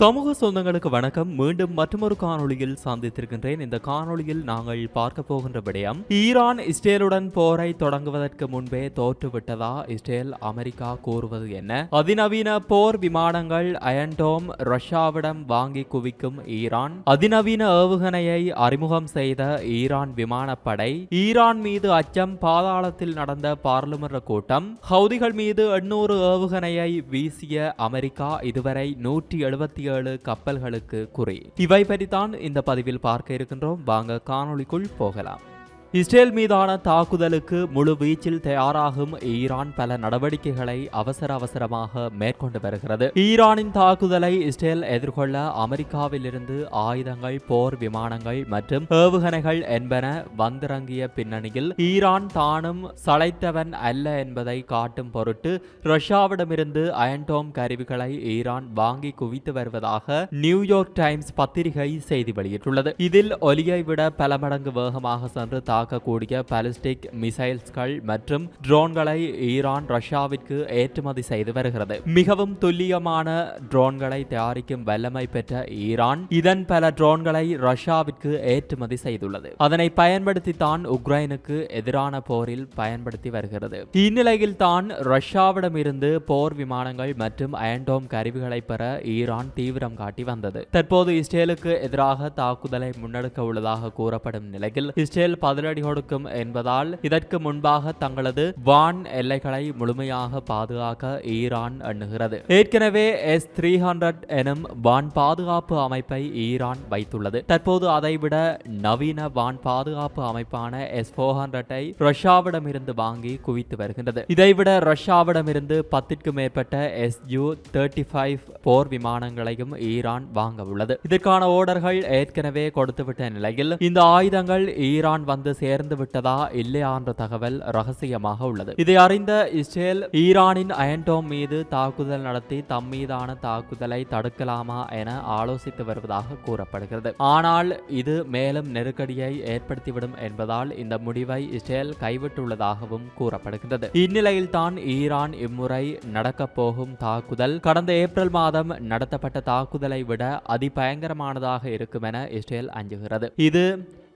சமூக சொந்தங்களுக்கு வணக்கம். மீண்டும் மற்றொரு காணொளியில் சந்தித்திருக்கின்றேன். இந்த காணொளியில் நாங்கள் பார்க்க போகின்ற விடயம் ஈரான் இஸ்ரேலுடன் போரை தொடங்குவதற்கு முன்பே தோற்றுவிட்டதா? இஸ்ரேல் அமெரிக்கா கூறுவது என்ன? அதிநவீன போர் விமானங்கள் அயன்டோம் ரஷ்யாவிடம் வாங்கி குவிக்கும் ஈரான் அதிநவீன ஏவுகணையை அறிமுகம் செய்த ஈரான் விமானப்படை ஈரான் மீது அச்சம் பாதாளத்தில் நடந்த பாராளுமன்ற கூட்டம் ஹவுதிகள் மீது எண்ணூறு ஏவுகணையை வீசிய அமெரிக்கா இதுவரை நூற்றி எழுபத்தி ஏழு கப்பல்களுக்கு குறி. இவை பற்றித்தான் இந்த பதிவில் பார்க்க இருக்கின்றோம். வாங்க காணொளிக்குள் போகலாம். இஸ்ரேல் மீதான தாக்குதலுக்கு முழு வீச்சில் தயாராகும் ஈரான் பல நடவடிக்கைகளை அவசர அவசரமாக மேற்கொண்டு வருகிறது. ஈரானின் தாக்குதலை இஸ்ரேல் எதிர்கொள்ள அமெரிக்காவிலிருந்து ஆயுதங்கள் போர் விமானங்கள் மற்றும் ஏவுகணைகள் என்பன வந்திறங்கிய பின்னணியில் ஈரான் தானும் சளைத்தவன் அல்ல என்பதை காட்டும் பொருட்டு ரஷ்யாவிடமிருந்து அயன்டோம் கருவிகளை ஈரான் வாங்கி குவித்து வருவதாக நியூயார்க் டைம்ஸ் பத்திரிகை செய்தி வெளியிட்டுள்ளது. இதில் ஒலியை விட பல மடங்கு வேகமாக சென்று தாக்கக்கூடிய பாலிஸ்டிக் மிசைல்ஸ்கள் மற்றும் ட்ரோன்களை ஈரான் ரஷ்யாவிற்கு ஏற்றுமதி செய்து வருகிறது. மிகவும் துல்லியமான ட்ரோன்களை தயாரிக்கும் வல்லமை பெற்ற ஈரான் இதன் பல ட்ரோன்களை ரஷ்யாவிற்கு ஏற்றுமதி செய்துள்ளது. அதனை பயன்படுத்தித்தான் உக்ரைனுக்கு எதிரான போரில் பயன்படுத்தி வருகிறது. இந்நிலையில் தான் ரஷ்யாவிடமிருந்து போர் விமானங்கள் மற்றும் அயன்டோம் கருவிகளை பெற ஈரான் தீவிரம் காட்டி வந்தது. தற்போது இஸ்ரேலுக்கு எதிராக தாக்குதலை முன்னெடுக்க உள்ளதாக கூறப்படும் நிலையில் இஸ்ரேல் பதிலடி கொடுக்கும் என்பதால் இதற்கு முன்பாக தங்களது வான் எல்லைகளை முழுமையாக பாதுகாக்க ஈரான் எண்ணுகிறது. ஏற்கனவே எஸ் த்ரீ ஹண்ட்ரட் எனும் வான் பாதுகாப்பு அமைப்பை ஈரான் வைத்துள்ளது. தற்போது அதைவிட நவீன வான் பாதுகாப்பு அமைப்பான எஸ் போர் ஹண்ட்ரட்டை ரஷ்யாவிடமிருந்து வாங்கி குவித்து வருகின்றது. இதைவிட ரஷ்யாவிடமிருந்து பத்திற்கும் மேற்பட்ட எஸ் யூ தேர்ட்டி ஃபைவ் போர் விமானங்களையும் ஈரான் வாங்க உள்ளது. இதற்கான ஓர்டர்கள் ஏற்கனவே கொடுத்துவிட்ட நிலையில் இந்த ஆயுதங்கள் ஈரான் வந்து சேர்ந்து விட்டதா இல்லையா என்ற தகவல் ரகசியமாக உள்ளது. இதை அறிந்த இஸ்ரேல் ஈரானின் அயன்டோம் மீது தாக்குதல் நடத்தி தம் மீதான தாக்குதலை தடுக்கலாமா என ஆலோசித்து வருவதாக கூறப்படுகிறது. ஆனால் இது மேலும் நெருக்கடியை ஏற்படுத்திவிடும் என்பதால் இந்த முடிவை இஸ்ரேல் கைவிட்டுள்ளதாகவும் கூறப்படுகிறது இந்நிலையில் தான் ஈரான் இம்முறை நடக்கப் போகும் தாக்குதல் கடந்த ஏப்ரல் மாதம் நடத்தப்பட்ட தாக்குதலை விட அதிபயங்கரமானதாக இருக்கும் என இஸ்ரேல் அஞ்சுகிறது. இது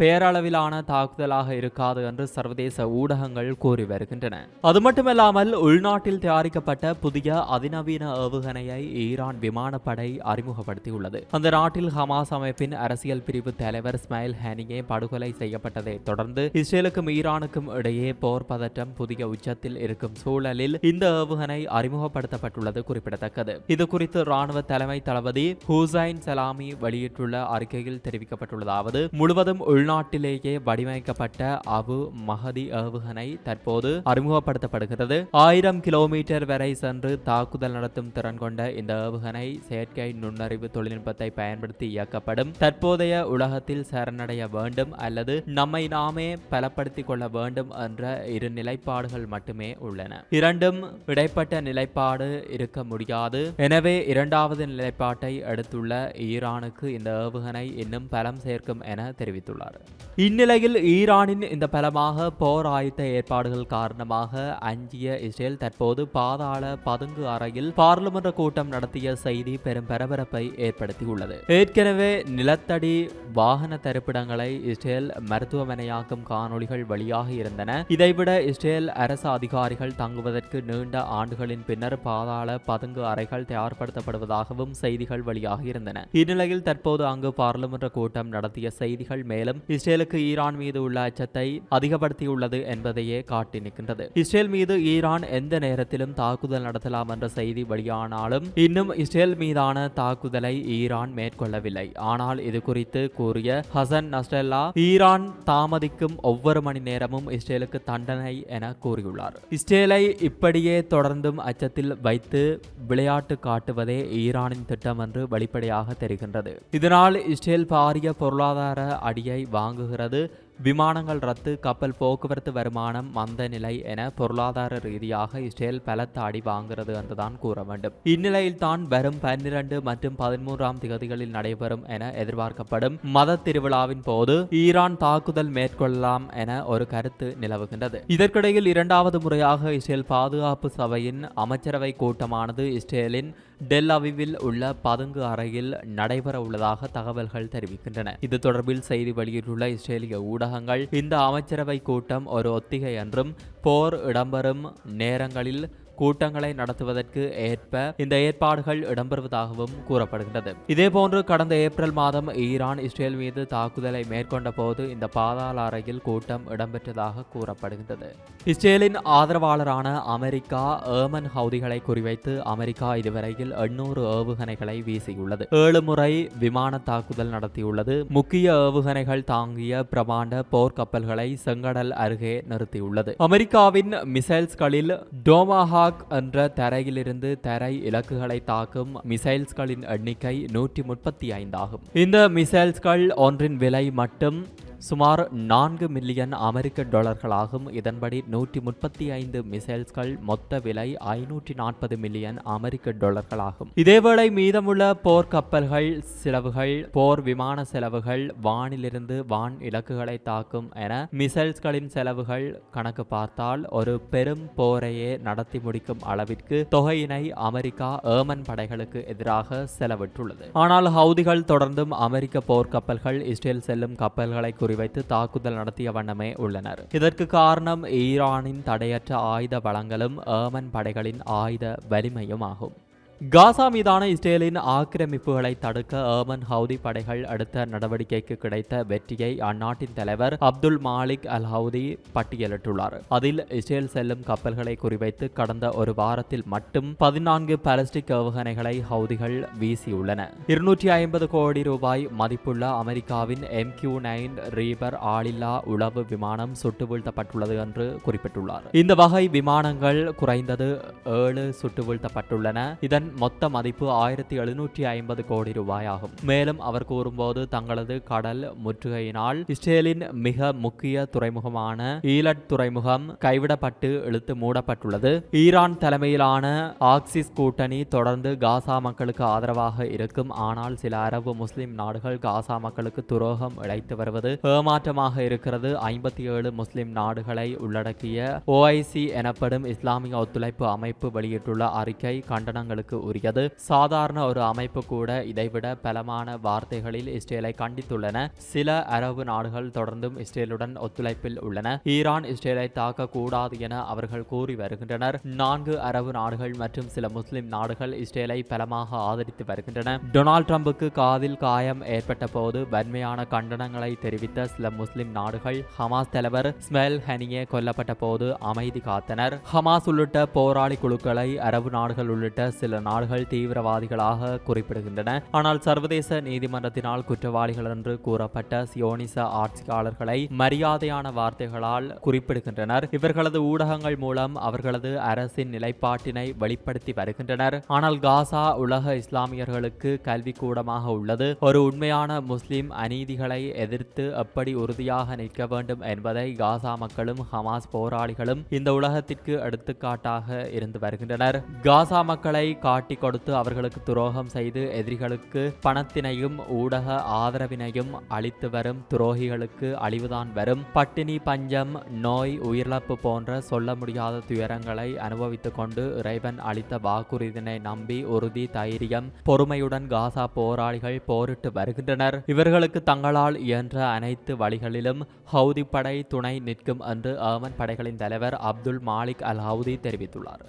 பேரளவிலான தாக்குதலாக இருக்காது என்று சர்வதேச ஊடகங்கள் கூறி வருகின்றன. அது மட்டுமல்லாமல் உள்நாட்டில் தயாரிக்கப்பட்ட புதிய அதிநவீன ஏவுகணையை ஈரான் விமானப்படை அறிமுகப்படுத்தியுள்ளது. அந்த நாட்டில் ஹமாஸ் அமைப்பின் அரசியல் பிரிவு தலைவர் ஸ்மைல் ஹனியே படுகொலை செய்யப்பட்டதை தொடர்ந்து இஸ்ரேலுக்கும் ஈரானுக்கும் இடையே போர் பதற்றம் புதிய உச்சத்தில் இருக்கும் சூழலில் இந்த ஏவுகணை அறிமுகப்படுத்தப்பட்டுள்ளது குறிப்பிடத்தக்கது. இது குறித்து ராணுவ தலைமை தளபதி ஹூசைன் சலாமி வெளியிட்டுள்ள அறிக்கையில் தெரிவிக்கப்பட்டுள்ளதாவது முழுவதும் உள்நாட்டிலேயே வடிவமைக்கப்பட்ட அபு மஹதி ஏவுகணை தற்போது அறிமுகப்படுத்தப்படுகிறது. ஆயிரம் கிலோமீட்டர் வரை சென்று தாக்குதல் நடத்தும் திறன் கொண்ட இந்த ஏவுகணை செயற்கை நுண்ணறிவு தொழில்நுட்பத்தை பயன்படுத்தி இயக்கப்படும். தற்போதைய உலகத்தில் சரணடைய வேண்டும் அல்லது நம்மை நாமே பலப்படுத்திக் கொள்ள வேண்டும் என்ற இரு நிலைப்பாடுகள் மட்டுமே உள்ளன. இரண்டும் இடைப்பட்ட நிலைப்பாடு இருக்க முடியாது. எனவே இரண்டாவது நிலைப்பாட்டை எடுத்துள்ள ஈரானுக்கு இந்த ஏவுகணை இன்னும் பலம் சேர்க்கும் என தெரிவித்துள்ளார். இந்நிலையில் ஈரானின் இந்த பலமாக போர் ஆயுத்த ஏற்பாடுகள் காரணமாக அஞ்சிய இஸ்ரேல் தற்போது பாதாள பதுங்கு அறையில் பார்லிமென்ற கூட்டம் நடத்திய செய்தி பெரும் பரபரப்பை ஏற்படுத்தியுள்ளது. ஏற்கனவே நிலத்தடி வாகன தரிப்பிடங்களை இஸ்ரேல் மருத்துவமனையாக்கும் காணொளிகள் வழியாக இருந்தன. இதைவிட இஸ்ரேல் அரசு அதிகாரிகள் தங்குவதற்கு நீண்ட ஆண்டுகளின் பின்னர் பாதாள பதுங்கு அறைகள் தயார்படுத்தப்படுவதாகவும் செய்திகள் வழியாக இருந்தன. இந்நிலையில் தற்போது அங்கு பார்லிமென்ற கூட்டம் நடத்திய செய்திகள் மேலும் இஸ்ரேலுக்கு ஈரான் மீது உள்ள அச்சத்தை அதிகப்படுத்தியுள்ளது என்பதையே காட்டி நிற்கின்றது. இஸ்ரேல் மீது ஈரான் எந்த நேரத்திலும் தாக்குதல் நடத்தலாம் என்ற செய்தி வெளியானாலும் இன்னும் இஸ்ரேல் மீதான தாக்குதலை ஈரான் மேற்கொள்ளவில்லை. ஆனால் இது குறித்து கூறிய ஹசன் நஸ்ரல்லா ஈரான் தாமதிக்கும் ஒவ்வொரு மணி நேரமும் இஸ்ரேலுக்கு தண்டனை என கூறியுள்ளார். இஸ்ரேலை இப்படியே தொடர்ந்தும் அச்சத்தில் வைத்து விளையாட்டு காட்டுவதே ஈரானின் திட்டம் என்று வெளிப்படையாக தெரிகின்றது. இதனால் இஸ்ரேல் பாரிய பொருளாதார அடியை வாங்குகிறது. விமானங்கள் ரத்து கப்பல் போக்குவரத்து வருமானம் மந்த நிலை என பொருளாதார ரீதியாக இஸ்ரேல் பலத்த அடி வாங்குகிறது என்றுதான் கூற வேண்டும். இந்நிலையில் தான் வரும் பன்னிரண்டு மற்றும் பதிமூன்றாம் திகதிகளில் நடைபெறும் என எதிர்பார்க்கப்படும் மத திருவிழாவின் போது ஈரான் தாக்குதல் மேற்கொள்ளலாம் என ஒரு கருத்து நிலவுகின்றது. இதற்கிடையில் இரண்டாவது முறையாக இஸ்ரேல் பாதுகாப்பு சபையின் அமைச்சரவை கூட்டமானது இஸ்ரேலின் டெல் அவிவில் உள்ள பதுங்கு அறையில் நடைபெற உள்ளதாக தகவல்கள் தெரிவிக்கின்றன. இது தொடர்பில் செய்தி வெளியிட்டுள்ள இஸ்ரேலிய ஊடகங்கள் இந்த அமைச்சரவை கூட்டம் ஒரு ஒத்திகை என்றும் போர் இடம்பெறும் நேரங்களில் கூட்டங்களை நடத்துவதற்கு ஏற்ப இந்த ஏற்பாடுகள் இடம்பெறுவதாகவும் கூறப்படுகின்றது. இதேபோன்று கடந்த ஏப்ரல் மாதம் ஈரான் இஸ்ரேல் மீது தாக்குதலை மேற்கொண்ட போது இந்த பாதாள அறையில் கூட்டம் இடம்பெற்றதாக கூறப்படுகின்றது. இஸ்ரேலின் ஆதரவாளரான அமெரிக்கா ஏமன் ஹவுதிகளை குறிவைத்து அமெரிக்கா இதுவரையில் எண்ணூறு ஏவுகணைகளை வீசியுள்ளது. ஏழு முறை விமான தாக்குதல் நடத்தியுள்ளது. முக்கிய ஏவுகணைகள் தாங்கிய பிரமாண்ட போர்க்கப்பல்களை செங்கடல் அருகே நிறுத்தியுள்ளது. அமெரிக்காவின் மிசைல்ஸ்களில் டோமாஹா ஈராக் என்ற தரையிலிருந்து தரை இலக்குகளை தாக்கும் மிசைல்ஸ்களின் எண்ணிக்கை நூற்றி முப்பத்தி ஐந்தாகும். இந்த மிசைல்ஸ்கள் ஒன்றின் விலை மட்டும் சுமார் நான்கு மில்லியன் அமெரிக்க டாலர்களாகும். இதன்படி நூற்றி முப்பத்தி ஐந்து மிசைல்ஸ்கள் மொத்த விலை ஐநூற்றி நாற்பது மில்லியன் அமெரிக்க டாலர்களாகும். இதேவேளை மீதமுள்ள போர் கப்பல்கள் செலவுகள் போர் விமான செலவுகள் வானிலிருந்து வான் இலக்குகளை தாக்கும் என மிசைல்ஸ்களின் செலவுகள் கணக்கு பார்த்தால் ஒரு பெரும் போரையே நடத்தி முடிக்கும் அளவிற்கு தொகையினை அமெரிக்கா ஏமன் படைகளுக்கு எதிராக செலவிட்டுள்ளது. ஆனால் ஹவுதிகள் தொடர்ந்தும் அமெரிக்க போர்க்கப்பல்கள் இஸ்ரேல் செல்லும் கப்பல்களை குறி குறிவைத்து தாக்குதல் நடத்திய வண்ணமே உள்ளனர். இதற்கு காரணம் ஈரானின் தடையற்ற ஆயுத வளங்களும் ஏமன் படைகளின் ஆயுத வலிமையும் ஆகும். காசா மீதான இஸ்ரேலின் ஆக்கிரமிப்புகளை தடுக்க ஏமன் ஹவுதி படைகள் அடுத்த நடவடிக்கைக்கு கிடைத்த வெற்றியை அந்நாட்டின் தலைவர் அப்துல் மாலிக் அல் ஹவுதி பட்டியலிட்டுள்ளார். அதில் இஸ்ரேல் செல்லும் கப்பல்களை குறிவைத்து கடந்த ஒரு வாரத்தில் மட்டும் பதினான்கு பாலஸ்டிக் ஏவுகணைகளை ஹவுதிகள் வீசியுள்ளன. இருநூற்றி ஐம்பது கோடி ரூபாய் மதிப்புள்ள அமெரிக்காவின் எம் கியூ நைன் ரீபர் ஆளில்லா உளவு விமானம் சுட்டு வீழ்த்தப்பட்டுள்ளது என்று குறிப்பிட்டுள்ளார். இந்த வகை விமானங்கள் குறைந்தது ஏழு சுட்டு வீழ்த்தப்பட்டுள்ளன இதன் மொத்த மதிப்பு ஆயிரத்தி எழுநூற்றி ஐம்பது கோடி ரூபாய் ஆகும் மேலும் அவர் கூறும்போது தங்களது கடல் முற்றுகையினால் இஸ்ரேலின் மிக முக்கிய துறைமுகமான ஈலட் துறைமுகம் கைவிடப்பட்டு இழுத்து மூடப்பட்டுள்ளது. ஈரான் தலைமையிலான ஆக்சிஸ் கூட்டணி தொடர்ந்து காசா மக்களுக்கு ஆதரவாக இருக்கும். ஆனால் சில அரபு முஸ்லிம் நாடுகள் காசா மக்களுக்கு துரோகம் இழைத்து வருவது ஏமாற்றமாக இருக்கிறது. ஐம்பத்தி ஏழு முஸ்லிம் நாடுகளை உள்ளடக்கிய ஓஐசி எனப்படும் இஸ்லாமிய ஒத்துழைப்பு அமைப்பு வெளியிட்டுள்ள அறிக்கை கண்டனங்களுக்கு உரியது. சாதாரண ஒரு அமைப்பு கூட இதைவிட பலமான வார்த்தைகளில் இஸ்ரேலை கண்டித்துள்ளன. சில அரபு நாடுகள் தொடர்ந்தும் இஸ்ரேலுடன் ஒத்துழைப்பில் உள்ளன. ஈரான் இஸ்ரேலை தாக்க கூடாது என அவர்கள் கூறி வருகின்றனர். நான்கு அரபு நாடுகள் மற்றும் சில முஸ்லிம் நாடுகள் இஸ்ரேலை பலமாக ஆதரித்து வருகின்றன. டொனால்ட் ட்ரம்புக்கு காதில் காயம் ஏற்பட்ட போது வன்மையான கண்டனங்களை தெரிவித்த சில முஸ்லிம் நாடுகள் ஹமாஸ் தலைவர் ஸ்மெல் ஹனியே கொல்லப்பட்ட போது அமைதி காத்தனர். ஹமாஸ் உள்ளிட்ட போராளி குழுக்களை அரபு நாடுகள் உள்ளிட்ட சில நாடுகள் தீவிரவாதிகளாக குறிப்பிடுகின்றன. ஆனால் சர்வதேச நீதிமன்றத்தினால் குற்றவாளிகள் என்று கூறப்பட்ட சியோனிச ஆட்சியாளர்களை மரியாதையான வார்த்தைகளால் குறிப்பிடுகின்றனர். இவர்களது ஊடகங்கள் மூலம் அவர்களது அரசின் நிலைப்பாட்டினை வெளிப்படுத்தி வருகின்றனர். ஆனால் காசா உலக இஸ்லாமியர்களுக்கு கல்வி கூடமாக உள்ளது. ஒரு உண்மையான முஸ்லிம் அநீதிகளை எதிர்த்து எப்படி உறுதியாக நிற்க வேண்டும் என்பதை காசா மக்களும் ஹமாஸ் போராளிகளும் இந்த உலகத்திற்கு எடுத்துக்காட்டாக இருந்து வருகின்றனர். காசா மக்களை காட்டி கொடுத்து அவர்களுக்கு துரோகம் செய்து எதிரிகளுக்கு பணத்தினையும் ஊடக ஆதரவினையும் அளித்து வரும் துரோகிகளுக்கு அழிவுதான் வரும். பட்டினி பஞ்சம் நோய் உயிரிழப்பு போன்ற சொல்ல முடியாத துயரங்களை அனுபவித்துக் கொண்டு இறைவன் அளித்த வாக்குறுதியினை நம்பி உறுதி தைரியம் பொறுமையுடன் காசா போராளிகள் போரிட்டு வருகின்றனர். இவர்களுக்கு தங்களால் இயன்ற அனைத்து வழிகளிலும் ஹவுதி படை துணை நிற்கும் என்று ஏமன் படைகளின் தலைவர் அப்துல் மாலிக் அல் ஹவுதி தெரிவித்துள்ளார்.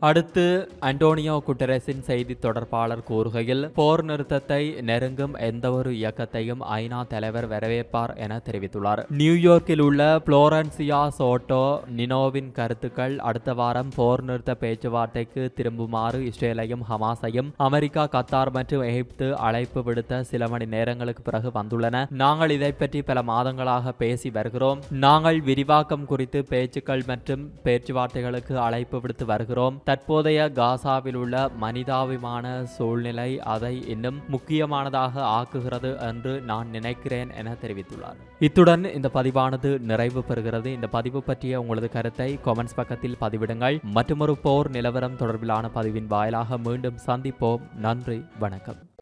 அடுத்து அண்டோனியோ குட்டரஸின் செய்தி தொடர்பாளர் கூறுகையில் போர் நிறுத்தத்தை நெருங்கும் எந்தவொரு இயக்கத்தையும் ஐநா தலைவர் வரவேற்பார் என தெரிவித்துள்ளார். நியூயார்க்கில் உள்ள புளோரன்சியா சோட்டோ நினோவின் கருத்துக்கள் அடுத்த வாரம் போர் நிறுத்த பேச்சுவார்த்தைக்கு திரும்புமாறு இஸ்ரேலையும் ஹமாஸையும் அமெரிக்கா கத்தார் மற்றும் எகிப்து அழைப்பு விடுத்த சில மணி நேரங்களுக்கு பிறகு வந்துள்ளன. நாங்கள் இதை பற்றி பல மாதங்களாக பேசி வருகிறோம். நாங்கள் விரிவாக்கம் குறித்து பேச்சுக்கள் மற்றும் பேச்சுவார்த்தைகளுக்கு அழைப்பு விடுத்து வருகிறோம். தற்போதைய காசாவில் உள்ள மனிதாபிமான சூழ்நிலை அதை இன்னும் முக்கியமானதாக ஆக்குகிறது என்று நான் நினைக்கிறேன் என தெரிவித்துள்ளார். இத்துடன் இந்த பதிவானது நிறைவு பெறுகிறது. இந்த பதிவு பற்றிய உங்களது கருத்தை கொமெண்ட்ஸ் பக்கத்தில் பதிவிடுங்கள். மற்றொரு போர் நிலவரம் தொடர்பிலான பதிவின் வாயிலாக மீண்டும் சந்திப்போம். நன்றி வணக்கம்.